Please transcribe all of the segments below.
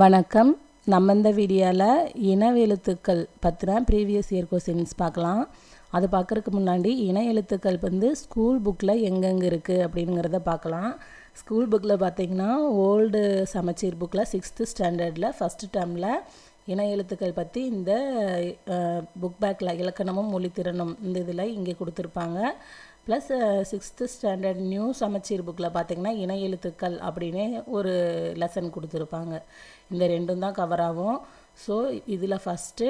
வணக்கம். நம்ம இந்த வீடியோவில் இன எழுத்துக்கள் பற்றின ப்ரீவியஸ் இயர் கொஸ்டின்ஸ் பார்க்கலாம். அது பார்க்குறதுக்கு முன்னாடி இன எழுத்துக்கள் வந்து ஸ்கூல் புக்கில் எங்கெங்கே இருக்குது அப்படிங்கிறத பார்க்கலாம். ஸ்கூல் புக்கில் பார்த்தீங்கன்னா ஓல்டு சமச்சீர் புக்கில் சிக்ஸ்த்து ஸ்டாண்டர்டில் ஃபஸ்ட்டு டேர்மில் இன எழுத்துக்கள் பற்றி இந்த புக் பேக்கில் இலக்கணமும் மொழித்திறனும் இந்த இதில் இங்கே கொடுத்துருப்பாங்க. ப்ளஸ் சிக்ஸ்த்து ஸ்டாண்டர்ட் நியூ சமச்சீர் புக்கில் பார்த்திங்கன்னா இணை எழுத்துக்கள் அப்படின்னு ஒரு லெசன் கொடுத்துருப்பாங்க. இந்த ரெண்டும் தான் கவர் ஆகும். ஸோ இதில் ஃபஸ்ட்டு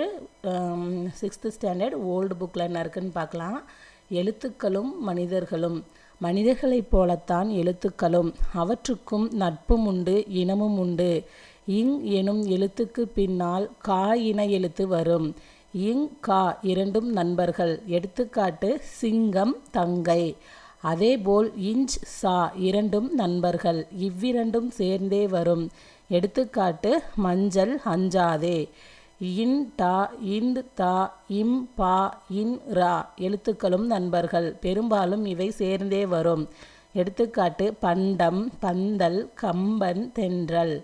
சிக்ஸ்த்து ஸ்டாண்டர்ட் ஓல்டு புக்கில் என்ன இருக்குன்னு பார்க்கலாம் எழுத்துக்களும் மனிதர்களும். மனிதர்களைப் போலத்தான் எழுத்துக்களும். அவற்றுக்கும் நட்பும் உண்டு இனமும் உண்டு. இங் எனும் எழுத்துக்கு பின்னால் கா இன எழுத்து வரும். இங் கா இரண்டும் நண்பர்கள். எடுத்துக்காட்டு சிங்கம் தங்கை. அதேபோல் இஞ்ச் சா இரண்டும் நண்பர்கள். இவ்விரண்டும் சேர்ந்தே வரும். எடுத்துக்காட்டு மஞ்சள் அஞ்சாதே. இன் டா இந்து தா இம் பா இன் ரா எழுத்துக்களும் நண்பர்கள். பெரும்பாலும் இவை சேர்ந்தே வரும். எடுத்துக்காட்டு பண்டம் பந்தல் கம்பன் தென்றல்.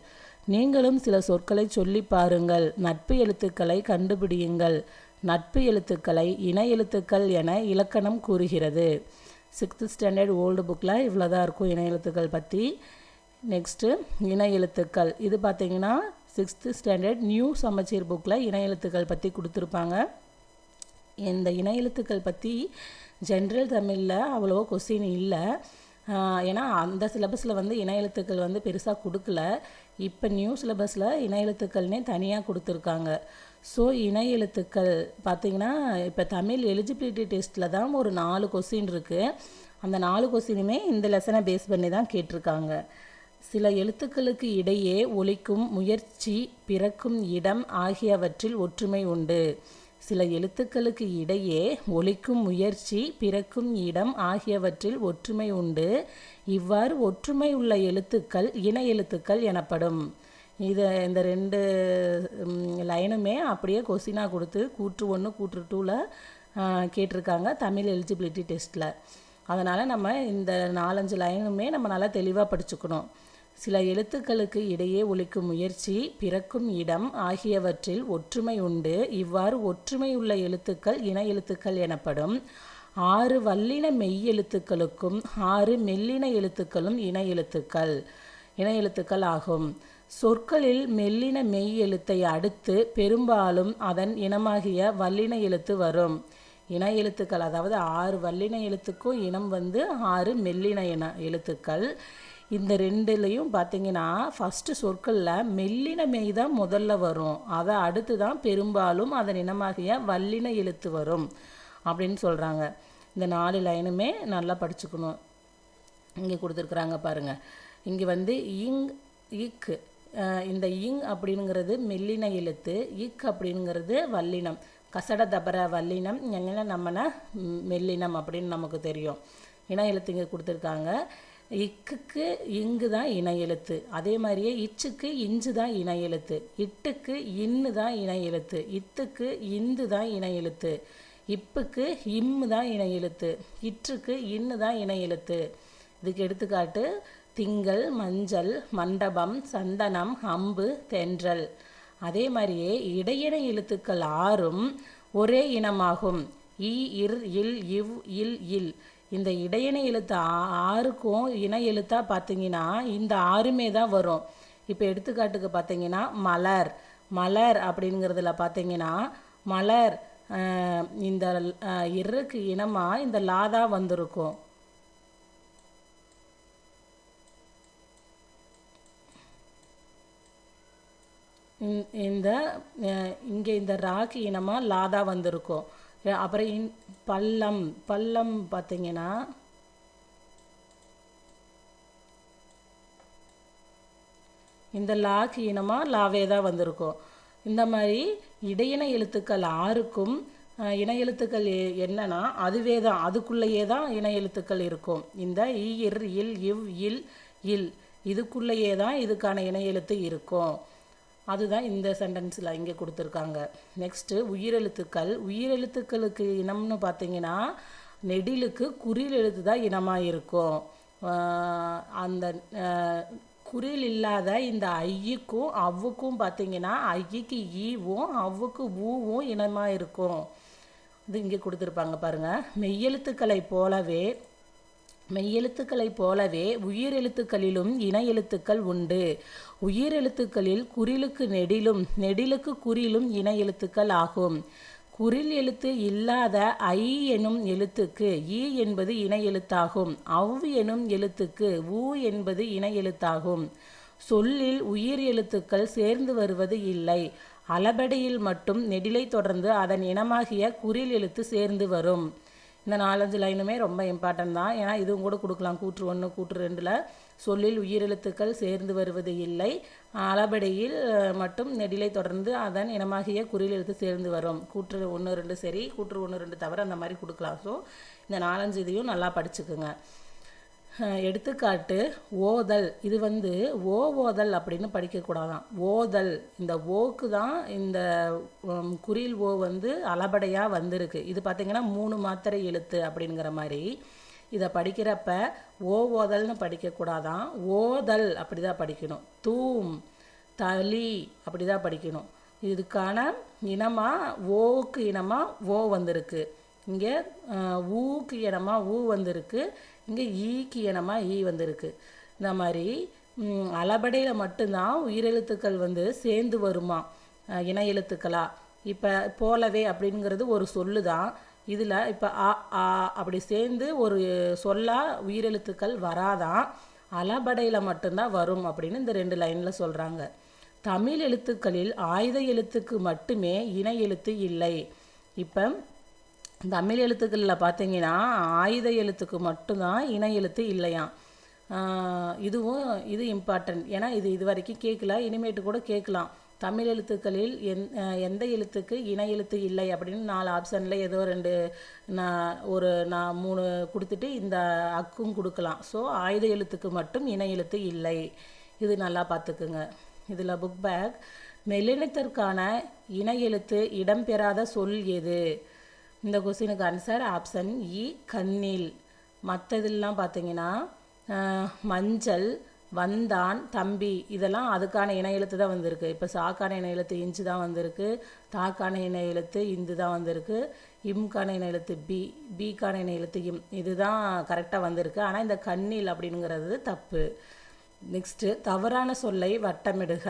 நீங்களும் சில சொற்களை சொல்லி பாருங்கள். நட்பு எழுத்துக்களை கண்டுபிடியுங்கள். நட்பு எழுத்துக்களை இன எழுத்துக்கள் என இலக்கணம் கூறுகிறது. சிக்ஸ்த்து ஸ்டாண்டர்ட் ஓல்டு புக்கில் இவ்வளோ தான் இருக்கும் இன எழுத்துக்கள் பற்றி நெக்ஸ்ட்டு இன எழுத்துக்கள். இது பார்த்திங்கன்னா சிக்ஸ்த்து ஸ்டாண்டர்ட் நியூ சமச்சீர் புக்கில் இன எழுத்துக்கள் பற்றி கொடுத்துருப்பாங்க. இந்த இன எழுத்துக்கள் பற்றி ஜென்ரல் தமிழில் அவ்வளோவா கொஸ்டின் இல்லை. ஏன்னா அந்த சிலபஸில் வந்து இன எழுத்துக்கள் வந்து பெருசாக கொடுக்கல. இப்போ நியூ சிலபஸில் இன எழுத்துக்கள்னே தனியாக கொடுத்துருக்காங்க. ஸோ இணை எழுத்துக்கள் பார்த்திங்கன்னா இப்போ தமிழ் எலிஜிபிலிட்டி டெஸ்ட்டில் தான் ஒரு நாலு கொஸ்டின் இருக்குது அந்த நாலு கொஸ்டினுமே இந்த லெசனை பேஸ் பண்ணி தான் கேட்டிருக்காங்க. சில எழுத்துக்களுக்கு இடையே ஒழிக்கும் முயற்சி பிறக்கும் இடம் ஆகியவற்றில் ஒற்றுமை உண்டு. சில எழுத்துக்களுக்கு இடையே ஒழிக்கும் முயற்சி பிறக்கும் இடம் ஆகியவற்றில் ஒற்றுமை உண்டு. இவ்வாறு ஒற்றுமை உள்ள எழுத்துக்கள் இன எழுத்துக்கள் எனப்படும். இது இந்த ரெண்டு லைனுமே அப்படியே கொஸ்டினாக கொடுத்து கூற்று ஒன்று கூற்று டூவில் கேட்டிருக்காங்க தமிழ் எலிஜிபிலிட்டி டெஸ்ட்டில் அதனால் நம்ம இந்த நாலஞ்சு லைனுமே நம்ம நல்லா தெளிவாக படிச்சுக்கணும். சில எழுத்துக்களுக்கு இடையே ஒழிக்கும் முயற்சி பிறக்கும் இடம் ஆகியவற்றில் ஒற்றுமை உண்டு. இவ்வாறு ஒற்றுமை உள்ள எழுத்துக்கள் இன எழுத்துக்கள் எனப்படும். ஆறு வல்லின மெய் எழுத்துக்களுக்கும் ஆறு மெல்லின எழுத்துக்களும் இன எழுத்துக்கள் இன எழுத்துக்கள் ஆகும். சொற்களில் மெல்லின மெய் எழுத்தை அடுத்து பெரும்பாலும் அதன் இனமாகிய வல்லின எழுத்து வரும். இன எழுத்துக்கள் அதாவது ஆறு வல்லின எழுத்துக்கும் இனம் வந்து ஆறு மெல்லின இன எழுத்துக்கள். இந்த ரெண்டுலேயும் பார்த்தீங்கன்னா ஃபஸ்ட்டு சொற்களில் மெல்லின மெய் தான் முதல்ல வரும். அதை அடுத்து தான் பெரும்பாலும் அதன் இனமாகிய வல்லின எழுத்து வரும் அப்படின்னு சொல்கிறாங்க இந்த நாலு லைனுமே நல்லா படிச்சுக்கணும். இங்கே கொடுத்துருக்குறாங்க பாருங்கள் இங்கே வந்து இங் இக்கு இந்த இங் அப்படிங்கிறது மெல்லின எழுத்து இக் அப்படிங்கிறது வல்லினம். கசட தபர வல்லினம் எங்கன்னா நம்மன மெல்லினம் அப்படின்னு நமக்கு தெரியும். இன எழுத்து இங்கே கொடுத்துருக்காங்க. இக்குக்கு இங்கு தான் இணை எழுத்து அதே மாதிரியே இச்சுக்கு இஞ்சு தான் இணை எழுத்து இட்டுக்கு இன்னு தான் இணை எழுத்து இத்துக்கு இந்து தான் இணை எழுத்து இப்புக்கு இம்மு தான் இணை எழுத்து இற்றுக்கு இன்னு தான் இணை எழுத்து இதுக்கு எடுத்துக்காட்டு திங்கள் மஞ்சள் மண்டபம் சந்தனம் அம்பு தென்றல். அதே மாதிரியே இடையின எழுத்துக்கள் ஆறும் ஒரே இனமாகும். இ இர் இல் இவ் இல் இல். இந்த இடையின எழுத்து ஆறுக்கும் இன எழுத்தாக பார்த்தீங்கன்னா இந்த ஆறுமே தான் வரும். இப்போ எடுத்துக்காட்டுக்கு பார்த்தீங்கன்னா மலர். மலர் அப்படிங்கிறதுல பார்த்தீங்கன்னா மலர் இந்த இருக்கு இனமாக இந்த லாதா வந்திருக்கும். இந்த இங்கே இந்த ராக்கு இனமாக லாதா வந்திருக்கும். அப்புறம் இன் பள்ளம் பள்ளம் பார்த்தீங்கன்னா இந்த லாக்கு இனமாக லாவே தான் வந்திருக்கும். இந்த மாதிரி இடையின எழுத்துக்கள் ஆறுக்கும் இன எழுத்துக்கள் என்னன்னா அதுவே தான் அதுக்குள்ளேயே தான் இன எழுத்துக்கள் இருக்கும். இந்த இ இர் இல் இவ் இல் இல் இதுக்குள்ளேயே தான் இதுக்கான இன எழுத்து இருக்கும். அதுதான் இந்த சென்டென்ஸில் இங்கே கொடுத்துருக்காங்க. நெக்ஸ்ட்டு உயிரெழுத்துக்கள். உயிரெழுத்துக்களுக்கு இனம்னு பார்த்தீங்கன்னா நெடிலுக்கு குறில் எழுத்து தான் இனமாக இருக்கும் அந்த குறில் இல்லாத இந்த ஐயுக்கும் அவ்வுக்கும் பார்த்தீங்கன்னா ஐக்கு ஈவும் அவ்வுக்கு ஊவும் இனமாக இருக்கும் இது இங்கே கொடுத்துருப்பாங்க பாருங்கள் மெய்யெழுத்துக்களை போலவே மெய்யெழுத்துக்களைப் போலவே உயிரெழுத்துக்களிலும் இன எழுத்துக்கள் உண்டு. உயிரெழுத்துக்களில் குறிலுக்கு நெடிலும் நெடிலுக்கு குறிலும் இன எழுத்துக்கள் ஆகும். குறில் எழுத்து இல்லாத ஐ எனும் எழுத்துக்கு ஈ என்பது இன எழுத்தாகும் அவ் எனும் எழுத்துக்கு ஊ என்பது இன எழுத்தாகும் சொல்லில் உயிர் எழுத்துக்கள் சேர்ந்து வருவது இல்லை. அளபடியில் மட்டும் நெடிலை தொடர்ந்து அதன் இனமாகிய குறில் எழுத்து சேர்ந்து வரும். இந்த நாலஞ்சு லைனுமே ரொம்ப இம்பார்ட்டன்ட் தான். ஏன்னா இதுவும் கூட கொடுக்கலாம். கூற்று ஒன்று கூற்று ரெண்டில். சொல்லில் உயிரெழுத்துக்கள் சேர்ந்து வருவது இல்லை. அளபடியில் மட்டும் நெடிலை தொடர்ந்து அதன் இனமாகிய குறியில் எழுத்து சேர்ந்து வரும். கூற்று ஒன்று ரெண்டு சரி கூற்று ஒன்று ரெண்டு தவிர அந்த மாதிரி கொடுக்கலாம். ஸோ இந்த நாலஞ்சு இதையும் நல்லா படிச்சுக்குங்க. எடுத்துக்காட்டு ஓதல். இது வந்து ஓ ஓதல் அப்படின்னு படிக்கக்கூடாதான் ஓதல். இந்த ஓக்கு தான் இந்த குறில் ஓ வந்து அளபடையாக வந்திருக்கு. இது பார்த்திங்கன்னா மூணு மாத்திரை எழுத்து அப்படிங்கிற மாதிரி. இதை படிக்கிறப்ப ஓ ஓதல்னு படிக்கக்கூடாதான் ஓதல் அப்படி தான் படிக்கணும். தூம் தளி அப்படி தான் படிக்கணும். இதுக்கான இனமாக ஓக்கு இனமாக ஓ வந்திருக்கு. இங்கே ஊக்கு இனமாக ஊ வந்திருக்கு. இங்கே ஈக்கு இனமாக ஈ வந்திருக்கு. இந்த மாதிரி அளபடையில் மட்டும்தான் உயிரெழுத்துக்கள் வந்து சேர்ந்து வருமா? இன எழுத்துக்களா? இப்போ போலவே அப்படிங்கிறது ஒரு சொல்லு தான் இதில் இப்போ ஆ ஆ அப்படி சேர்ந்து ஒரு சொல்லாக உயிரெழுத்துக்கள் வராதான் அளபடையில் மட்டும்தான் வரும் அப்படின்னு இந்த ரெண்டு லைனில் சொல்கிறாங்க தமிழ் எழுத்துக்களில் ஆயுத எழுத்துக்கு மட்டுமே இன எழுத்து இல்லை. இப்போ தமிழ் எழுத்துக்களில் பார்த்தீங்கன்னா ஆயுத எழுத்துக்கு மட்டும்தான் இணை எழுத்து இல்லையாம். இதுவும் இது இம்பார்ட்டன்ட் ஏன்னா இது இது வரைக்கும் கேட்கல இனிமேட்டு கூட கேட்கலாம் தமிழ் எழுத்துக்களில் எந் எந்த எழுத்துக்கு இணை எழுத்து இல்லை அப்படின்னு நாலு ஆப்ஷனில் ஏதோ ரெண்டு நான் ஒரு நான் மூணு கொடுத்துட்டு இந்த அக்கும் கொடுக்கலாம். ஸோ ஆயுத எழுத்துக்கு மட்டும் இணை எழுத்து இல்லை. இது நல்லா பார்த்துக்குங்க இதில் புக் பேக் மெல்லினத்திற்கான இணை எழுத்து இடம்பெறாத சொல் எது? இந்த கொஸ்டினுக்கு ஆன்சர் ஆப்ஷன் இ கண்ணில். மற்றதெல்லாம் பார்த்தீங்கன்னா மஞ்சள் வந்தான் தம்பி. இதெல்லாம் அதுக்கான இன எழுத்து தான் வந்திருக்கு. இப்போ சாக்கான இன எழுத்து இஞ்சு தான் வந்திருக்கு. தாக்கான இன எழுத்து இந்து தான் வந்திருக்கு. இம்கான இன எழுத்து பி பிக்கான இன எழுத்து இம். இதுதான் கரெக்டாக வந்திருக்கு. ஆனால் இந்த கண்ணில் அப்படிங்கிறது தப்பு. நெக்ஸ்ட்டு தவறான சொல்லை வட்டமிடுக.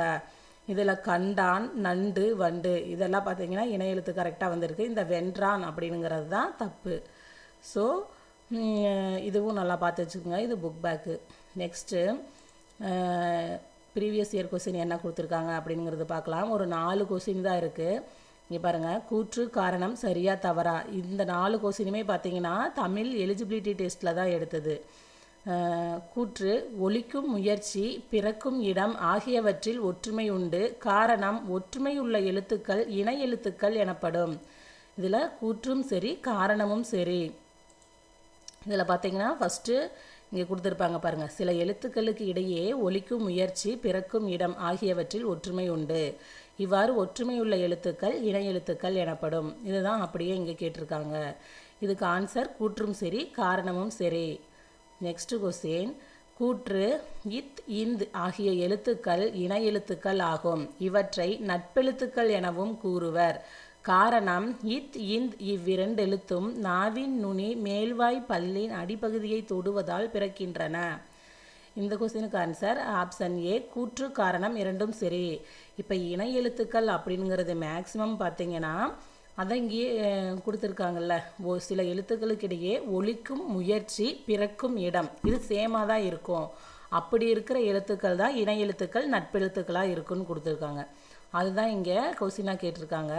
இதில் கண்டான் நண்டு வண்டு. இதெல்லாம் பார்த்தீங்கன்னா இணையெழுத்து கரெக்டாக வந்திருக்கு. இந்த வென்றான் அப்படிங்கிறது தான் தப்பு. ஸோ இதுவும் நல்லா பார்த்து வச்சுக்கோங்க. இது book back next previous year question என்ன கொடுத்துருக்காங்க அப்படிங்கிறது பார்க்கலாம். ஒரு நாலு கொஸ்டின் தான் இருக்குது இங்கே பாருங்கள் கூற்று காரணம் சரியாக தவறா. இந்த நாலு கொஸ்டினுமே பார்த்தீங்கன்னா தமிழ் எலிஜிபிலிட்டி டெஸ்ட்டில் தான் எடுத்தது. கூற்று ஒழிக்கும் முயற்சி பிறக்கும் இடம் ஆகியவற்றில் ஒற்றுமை உண்டு. காரணம் ஒற்றுமை உள்ள எழுத்துக்கள் இணை எழுத்துக்கள் எனப்படும். இதில் கூற்றும் சரி காரணமும் சரி. இதில் பார்த்தீங்கன்னா ஃபஸ்ட்டு இங்கே கொடுத்துருப்பாங்க பாருங்கள் சில எழுத்துக்களுக்கு இடையே ஒழிக்கும் முயற்சி பிறக்கும் இடம் ஆகியவற்றில் ஒற்றுமை உண்டு. இவ்வாறு ஒற்றுமை உள்ள எழுத்துக்கள் இணை எழுத்துக்கள் எனப்படும். இதுதான் அப்படியே இங்கே கேட்டிருக்காங்க. இதுக்கு ஆன்சர் கூற்றும் சரி காரணமும் சரி. நெக்ஸ்ட் கொஸ்டின் கூற்று இத் இந்த் ஆகிய எழுத்துக்கள் இணை எழுத்துக்கள் ஆகும். இவற்றை நட்பெழுத்துக்கள் எனவும் கூறுவர். காரணம் இத் இந்த் இவ்விரண்டு எழுத்தும் நாவின் நுனி மேல்வாய் பல்லின் அடிப்பகுதியை தொடுவதால் பிறக்கின்றன. இந்த கொஸ்டினுக்கு ஆன்சர் ஆப்ஷன் ஏ கூற்று காரணம் இரண்டும் சரி. இப்போ இணை எழுத்துக்கள் அப்படிங்கிறது மேக்சிமம் பார்த்தீங்கன்னா அதை இங்கேயே கொடுத்துருக்காங்கல்ல. ஓ சில எழுத்துக்களுக்கிடையே ஒழிக்கும் முயற்சி பிறக்கும் இடம். இது சேமாக தான் இருக்கும். அப்படி இருக்கிற எழுத்துக்கள் தான் இணை எழுத்துக்கள் நட்பெழுத்துக்களாக இருக்குன்னு கொடுத்துருக்காங்க. அதுதான் இங்கே கௌசினா கேட்டிருக்காங்க.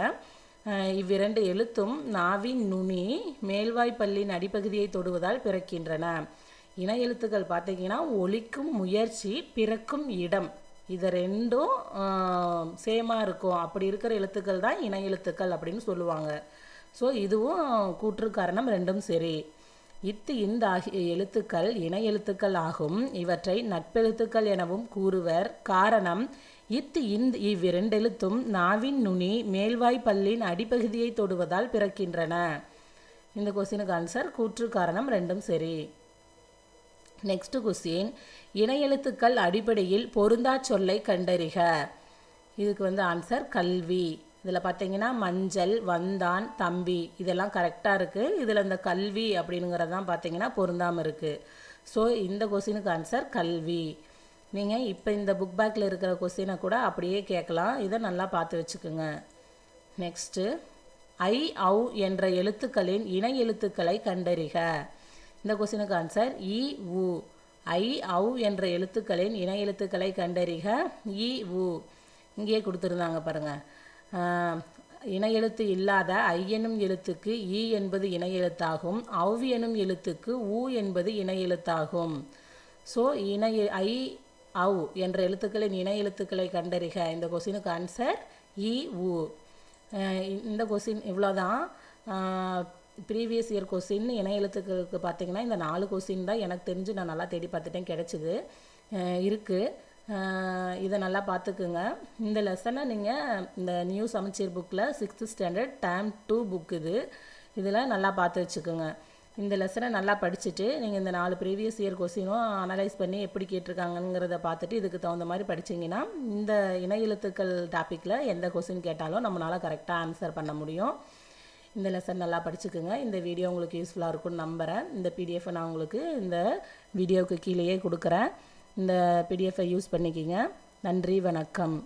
இவ்விரண்டு எழுத்தும் நாவின் நுனி மேல்வாய்ப்பல்லின் அடிப்பகுதியை தொடுவதால் பிறக்கின்றன. இணை எழுத்துக்கள் பார்த்தீங்கன்னா ஒழிக்கும் முயற்சி பிறக்கும் இடம். இது ரெண்டும் சேமாக இருக்கும். அப்படி இருக்கிற எழுத்துக்கள் தான் இணை எழுத்துக்கள் அப்படின்னு சொல்லுவாங்க. ஸோ இதுவும் கூற்று காரணம் ரெண்டும் சரி. இத்து இந்த ஆகிய எழுத்துக்கள் இணை எழுத்துக்கள் ஆகும். இவற்றை நட்பெழுத்துக்கள் எனவும் கூறுவர். காரணம் இத்து இந்த இவ்விரண்டெழுத்தும் நாவின் நுனி மேல்வாய் பல்லின் அடிப்பகுதியை தொடுவதால் பிறக்கின்றன. இந்த கொஸ்டினுக்கு ஆன்சர் கூற்று காரணம் ரெண்டும் சரி. நெக்ஸ்ட் கொஸ்டின் இணையெழுத்துக்கள் அடிப்படையில் பொருந்தா சொல்லை கண்டறிக. இதுக்கு வந்து ஆன்சர் கல்வி. இதில் பார்த்தீங்கன்னா மஞ்சள் வந்தான் தம்பி. இதெல்லாம் கரெக்டாக இருக்குது இதில் இந்த கல்வி அப்படிங்கிறது தான் பார்த்தீங்கன்னா பொருந்தாமல் இருக்குது ஸோ இந்த கொஸ்டினுக்கு ஆன்சர் கல்வி. நீங்கள் இப்போ இந்த புக் பேக்கில் இருக்கிற கொஸ்டினை கூட அப்படியே கேட்கலாம். இதை நல்லா பார்த்து வச்சுக்கோங்க. நெக்ஸ்ட்டு ஐ ஔ என்ற எழுத்துக்களின் இணை எழுத்துக்களை கண்டறிக. இந்த கொஸ்டினுக்கு ஆன்சர் இ உ. ஐ ஔ என்ற எழுத்துக்களின் இணை எழுத்துக்களை கண்டறிக. இ உ. இங்கேயே கொடுத்துருந்தாங்க பாருங்கள் இணை எழுத்து இல்லாத ஐ எனும் எழுத்துக்கு இ என்பது இணை எழுத்தாகும். அவ் எனும் எழுத்துக்கு உ என்பது இணை எழுத்தாகும். ஸோ இணை ஐ அவ் என்ற எழுத்துக்களின் இணை எழுத்துக்களை கண்டறிக. இந்த கொஸ்டினுக்கு ஆன்சர் இ உ. இந்த கொஸ்டின் இவ்வளோதான் ப்ரீவியஸ் இயர் கொஸ்டின் இணை எழுத்துக்களுக்கு பார்த்தீங்கன்னா இந்த நாலு கொஸ்டின் தான் எனக்கு தெரிஞ்சு நான் நல்லா தேடி பார்த்துட்டேன் கிடச்சிது. இருக்குது இதை நல்லா பார்த்துக்குங்க. இந்த லெசனை நீங்கள் இந்த நியூ சமச்சீர் புக்கில் sixth standard term two book இது. இதில் நல்லா பார்த்து வச்சுக்கோங்க. இந்த லெசனை நல்லா படிச்சுட்டு நீங்கள் இந்த நாலு ப்ரீவியஸ் இயர் கொஸ்டினும் அனலைஸ் பண்ணி எப்படி கேட்டிருக்காங்கங்கிறத பார்த்துட்டு இதுக்கு தகுந்த மாதிரி படிச்சிங்கன்னா இந்த இணை எழுத்துக்கள் டாப்பிக்கில் எந்த கொஸ்டின் கேட்டாலும் நம்மளால் கரெக்டாக ஆன்சர் பண்ண முடியும். இந்த லெசன் நல்லா படிச்சுக்கோங்க. இந்த வீடியோ உங்களுக்கு யூஸ்ஃபுல்லாக இருக்கும்னு நம்புகிறேன் இந்த பிடிஎஃபை நான் உங்களுக்கு இந்த வீடியோவுக்கு கீழேயே கொடுக்குறேன். இந்த பிடிஎஃப்பை யூஸ் பண்ணிக்கிங்க. நன்றி வணக்கம்.